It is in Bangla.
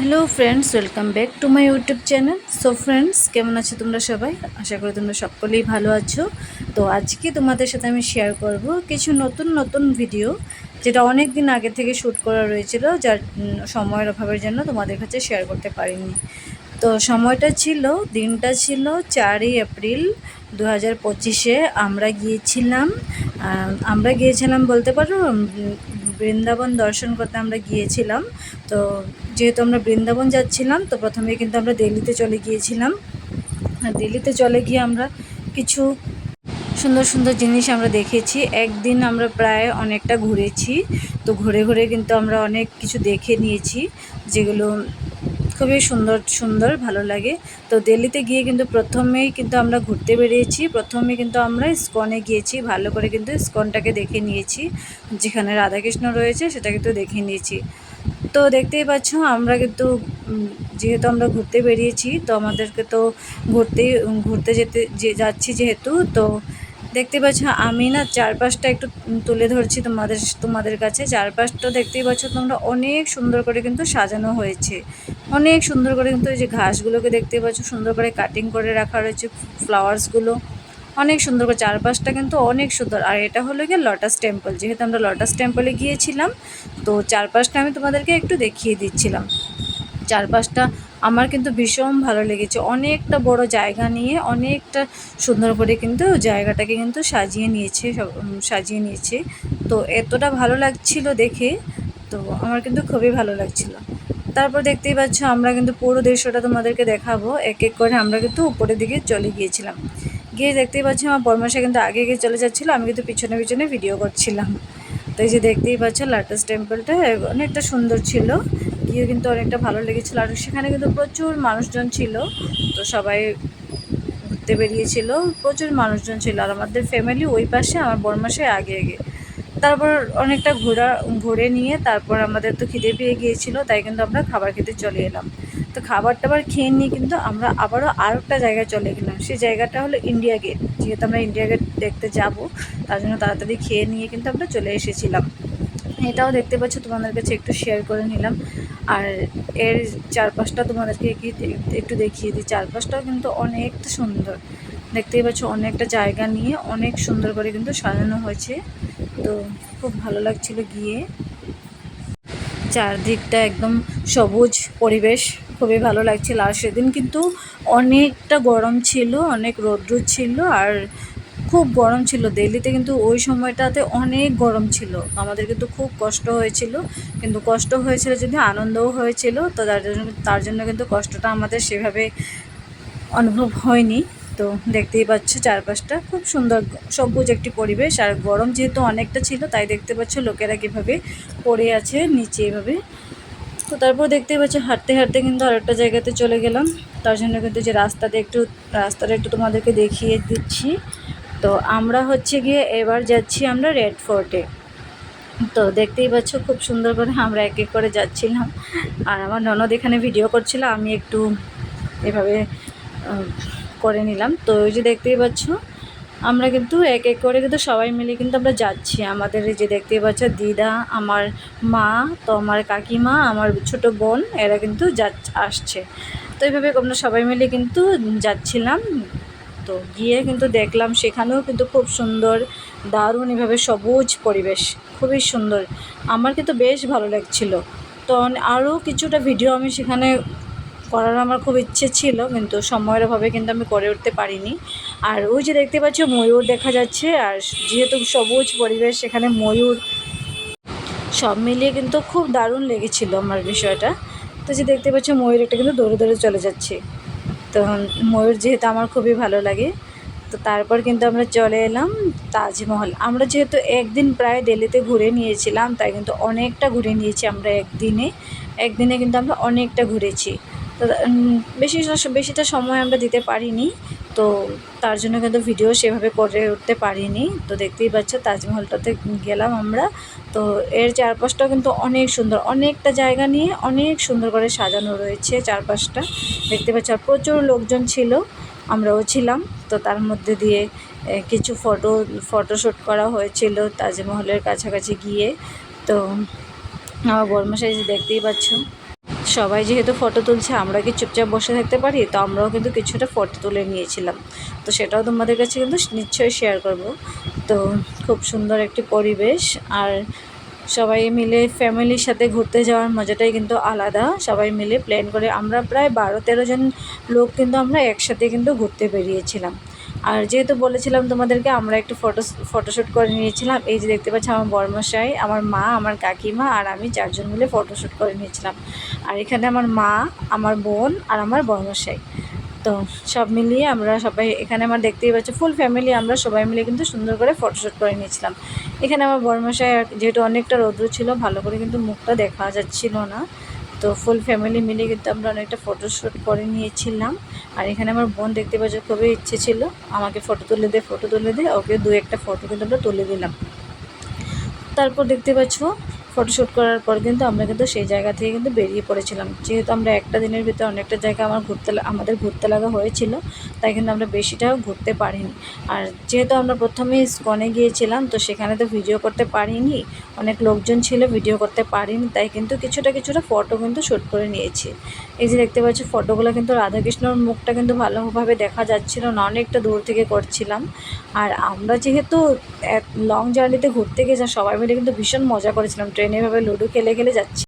Hello friends welcome back to my YouTube channel so friends কেমন আছো তোমরা সবাই? আশা করি তোমরা সকলেই ভালো আছো। তো আজকে তোমাদের সাথে আমি শেয়ার করব কিছু নতুন নতুন ভিডিও যেটা অনেক দিন আগে থেকে শ্যুট করা রয়েছিল, যার সময়ের অভাবের জন্য তোমাদের কাছে শেয়ার করতে পারিনি। তো সময়টা ছিল, দিনটা ছিল চারই এপ্রিল দু হাজার পঁচিশে। আমরা গিয়েছিলাম আমরা গিয়েছিলাম বলতে পারো বৃন্দাবন দর্শন করতে আমরা গিয়েছিলাম। তো যেহেতু আমরা বৃন্দাবন যাচ্ছিলাম, তো প্রথমে কিন্তু আমরা দিল্লিতে চলে গিয়েছিলাম। আর দিল্লিতে চলে গিয়ে আমরা কিছু সুন্দর সুন্দর জিনিস আমরা দেখেছি। একদিন আমরা প্রায় অনেকটা ঘুরেছি, তো ঘুরে ঘুরে কিন্তু আমরা অনেক কিছু দেখে নিয়েছি, যেগুলো খুবই সুন্দর সুন্দর ভালো লাগে। তো দিল্লিতে গিয়ে কিন্তু প্রথমেই কিন্তু আমরা ঘুরতে বেরিয়েছি। প্রথমে কিন্তু আমরা স্কনে গিয়েছি, ভালো করে কিন্তু ইস্কনটাকে দেখে নিয়েছি। যেখানে রাধাকৃষ্ণ রয়েছে, সেটা কিন্তু দেখে নিয়েছি। তো দেখতেই পাচ্ছ, আমরা কিন্তু যেহেতু আমরা ঘুরতে বেরিয়েছি, তো আমাদেরকে তো ঘুরতেই ঘুরতে যেতে, যে, যাচ্ছি যেহেতু, তো দেখতে পাচ্ছ, আমি না চারপাশটা একটু তুলে ধরছি তোমাদের তোমাদের কাছে। চারপাশটা দেখতেই পাচ্ছ, তোমরা অনেক সুন্দর করে কিন্তু সাজানো হয়েছে। অনেক সুন্দর করে কিন্তু এই যে ঘাসগুলোকে দেখতে পাচ্ছ, সুন্দর করে কাটিং করে রাখা রয়েছে, ফ্লাওয়ার্সগুলো। অনেক সুন্দর করে, চারপাশটা কিন্তু অনেক সুন্দর। আর এটা হলো গিয়ে লটাস টেম্পল, যেহেতু আমরা লটাস টেম্পলে গিয়েছিলাম, তো চারপাশটা আমি তোমাদেরকে একটু দেখিয়ে দিচ্ছিলাম। চারপাশটা আমার কিন্তু ভীষণ ভালো লেগেছে। অনেকটা বড় জায়গা নিয়ে অনেকটা সুন্দর করে কিন্তু জায়গাটাকে কিন্তু সাজিয়ে নিয়েছে সাজিয়ে নিয়েছে। তো এতটা ভালো লাগছিল দেখে, তো আমার কিন্তু খুবই ভালো লাগছিল। তারপর দেখতেই পাচ্ছ, আমরা কিন্তু পুরো দৃশ্যটা তোমাদেরকে দেখাবো। এক এক করে আমরা কিন্তু উপরের দিকে চলে গিয়েছিলাম। গিয়ে দেখতেই পাচ্ছি আমার বর্মাসা কিন্তু আগে গিয়ে চলে যাচ্ছিল, আমি কিন্তু পিছনে পিছনে ভিডিও করছিলাম। তো এই যে দেখতেই পাচ্ছ লাটাস টেম্পলটা অনেকটা সুন্দর ছিল, গিয়ে কিন্তু অনেকটা ভালো লেগেছিলো। আর সেখানে কিন্তু প্রচুর মানুষজন ছিল, তো সবাই ঘুরতে বেরিয়েছিল, প্রচুর মানুষজন ছিল। আর আমাদের ফ্যামিলি ওই পাশে, আমার বরমাসে আগে আগে। তারপর অনেকটা ঘোরা, ঘুরে নিয়ে তারপর আমাদের তো খিদে পেয়ে গিয়েছিল, তাই কিন্তু আমরা খাবার খেতে চলে এলাম। তো খাবার টাবার খেয়ে নিয়ে কিন্তু আমরা আবারও আরেকটা জায়গায় চলে গেলাম। সেই জায়গাটা হলো ইন্ডিয়া গেট যেহেতু আমরা ইন্ডিয়া গেট দেখতে যাব, তার জন্য তাড়াতাড়ি খেয়ে নিয়ে কিন্তু আমরা চলে এসেছিলাম। এটাও দেখতে পাচ্ছ, তোমাদের কাছে একটু শেয়ার করে নিলাম। আর এর চারপাশটা তোমাদেরকে কি একটু দেখিয়ে দিই। চারপাশটাও কিন্তু অনেকটা সুন্দর। দেখতেই পাচ্ছ, অনেকটা জায়গা নিয়ে অনেক সুন্দর করে কিন্তু সাজানো হয়েছে। তো খুব ভালো লাগছিল গিয়ে। চারদিকটা একদম সবুজ পরিবেশ। খুবই ভালো লাগছিল। আর সেদিন কিন্তু অনেকটা গরম ছিল, অনেক রৌদ্র ছিল আর খুব গরম ছিল। দিল্লিতে কিন্তু ওই সময়টাতে অনেক গরম ছিল। আমাদের কিন্তু খুব কষ্ট হয়েছিল। কিন্তু কষ্ট হয়েছিল যদি আনন্দও হয়েছিল, তো তার জন্য তার জন্য কিন্তু কষ্টটা আমাদের সেভাবে অনুভব হয়নি। তো দেখতেই পাচ্ছ চারপাশটা খুব সুন্দর, সবুজ একটি পরিবেশ। আর গরম যেহেতু অনেকটা ছিল, তাই দেখতে পাচ্ছ লোকেরা কীভাবে পড়ে আছে, নিচে এভাবে তো তারপর দেখতেই পাচ্ছ হাঁটতে হাঁটতে কিন্তু আরেকটা জায়গাতে চলে গেলাম। তার জন্য কিন্তু যে রাস্তাতে একটু, রাস্তাটা একটু তোমাদেরকে দেখিয়ে দিচ্ছি। তো আমরা হচ্ছে গিয়ে এবার যাচ্ছি আমরা রেড ফোর্টে তো দেখতেই পাচ্ছ খুব সুন্দর করে আমরা এক এক করে যাচ্ছিলাম। আর আমার ননদ এখানে ভিডিও করছিল, আমি একটু এভাবে করে নিলাম। তো ওই যে দেখতেই পাচ্ছ আমরা কিন্তু এক এক করে কিন্তু সবাই মিলে কিন্তু আমরা যাচ্ছি। আমাদের এই যে দেখতে পাচ্ছ দিদা, আমার মা, তো আমার কাকিমা, আমার ছোট বোন, এরা কিন্তু যা আসছে। তো এইভাবে আমরা সবাই মিলে কিন্তু যাচ্ছিলাম। তো গিয়ে কিন্তু দেখলাম সেখানেও কিন্তু খুব সুন্দর, দারুণ, এভাবে সবুজ পরিবেশ, খুবই সুন্দর। আমার কিন্তু বেশ ভালো লাগছিল। তো আরও কিছুটা ভিডিও আমি সেখানে করার আমার খুব ইচ্ছে ছিল, কিন্তু সময়ের অভাবে কিন্তু আমি করে উঠতে পারিনি। আর ওই যে দেখতে পাচ্ছ ময়ূর দেখা যাচ্ছে, আর যেহেতু সবুজ পরিবেশ সেখানে ময়ূর সব মিলিয়ে কিন্তু খুব দারুণ লেগেছিল আমার বিষয়টা। তো যে দেখতে পাচ্ছ ময়ূর একটা কিন্তু দৌড়ে দৌড়ে চলে যাচ্ছে। তো ময়ূর যেহেতু আমার খুবই ভালো লাগে, তো তারপর কিন্তু আমরা চলে এলাম তাজমহল। আমরা যেহেতু একদিন প্রায় দিল্লিতে ঘুরে নিয়েছিলাম, তাই কিন্তু অনেকটা ঘুরে নিয়েছি আমরা একদিনে। একদিনে কিন্তু আমরা অনেকটা ঘুরেছি। তো উম, বেশি বেশিটা সময় আমরা দিতে পারিনি তো তার জন্য কিন্তু ভিডিও সেভাবে করে উঠতে পারিনি। তো দেখতেই পাচ্ছ তাজমহলটাতে গেলাম আমরা। তো এর চারপাশটাও কিন্তু অনেক সুন্দর অনেকটা জায়গা নিয়ে অনেক সুন্দর করে সাজানো রয়েছে চারপাশটা। দেখতে পাচ্ছ আর প্রচুর লোকজন ছিল আমরাও ছিলাম। তো তার মধ্যে দিয়ে কিছু ফটো ফটোশ্যুট করা হয়েছিল তাজমহলের কাছাকাছি গিয়ে। তো আমার বর্মশাই দেখতেই পাচ্ছ সবাই যেহেতু ফটো তুলছে, আমরা কি চুপচাপ বসে থাকতে পারি? তো আমরাও কিন্তু কিছুটা ফটো তুলে নিয়েছিলাম। তো সেটাও তোমাদের কাছে কিন্তু নিশ্চয়ই শেয়ার করব। তো খুব সুন্দর একটি পরিবেশ আর সবাই মিলে ফ্যামিলির সাথে ঘুরতে যাওয়ার মজাটাই কিন্তু আলাদা। সবাই মিলে প্ল্যান করে আমরা প্রায় বারো তেরো জন লোক কিন্তু আমরা একসাথে কিন্তু ঘুরতে বেরিয়েছিলাম। আর যেহেতু বলেছিলাম তোমাদেরকে, আমরা একটু ফটো ফটোশ্যুট করে নিয়েছিলাম। এই যে দেখতে পাচ্ছি আমার বর্মশাই, আমার মা, আমার কাকিমা আর আমি চারজন মিলে ফটোশ্যুট করে নিয়েছিলাম। আর এখানে আমার মা, আমার বোন আর আমার বর্মশাই। তো সব মিলিয়ে আমরা সবাই, এখানে আমার দেখতেই পাচ্ছি ফুল ফ্যামিলি আমরা সবাই মিলে কিন্তু সুন্দর করে ফটোশ্যুট করে নিয়েছিলাম। এখানে আমার বর্মশাই যেহেতু অনেকটা রৌদ্র ছিল, ভালো করে কিন্তু মুখটা দেখা যাচ্ছিল না। তো ফুল ফ্যামিলি মিলে কিন্তু আমরা অনেকটা ফটোশ্যুট করে নিয়েছিলাম। আর এখানে আমার বোন দেখতে পাচ্ছে, খুবই ইচ্ছে ছিল আমাকে ফটো তুলে দে ফটো তুলে দে, ওকে দু একটা ফটো কিন্তু আমরা তুলে দিলাম। তারপর দেখতে পাচ্ছ ফটোশ্যুট করার পর কিন্তু আমরা কিন্তু সেই জায়গা থেকে কিন্তু বেরিয়ে পড়েছিলাম। যেহেতু আমরা একটা দিনের ভিতরে অনেকটা জায়গা আমার ঘুরতে আমাদের ঘুরতে লাগা হয়েছিল, তাই কিন্তু আমরা বেশিটাও ঘুরতে পারিনি। আর যেহেতু আমরা প্রথমে স্কনে গিয়েছিলাম, তো সেখানে তো ভিডিও করতে পারিনি, অনেক লোকজন ছিল ভিডিও করতে পারিনি, তাই কিন্তু কিছুটা কিছুটা ফটো কিন্তু শ্যুট করে নিয়েছি। এই যে দেখতে পাচ্ছি ফটোগুলো কিন্তু রাধাকৃষ্ণর মুখটা কিন্তু ভালোভাবে দেখা যাচ্ছিল না, অনেকটা দূর থেকে করছিলাম। আর আমরা যেহেতু লং জার্নিতে ঘুরতে গেছিলাম সবাই মিলে কিন্তু ভীষণ মজা করেছিলাম ট্রেনে এভাবে লুডো খেলে খেলে যাচ্ছি।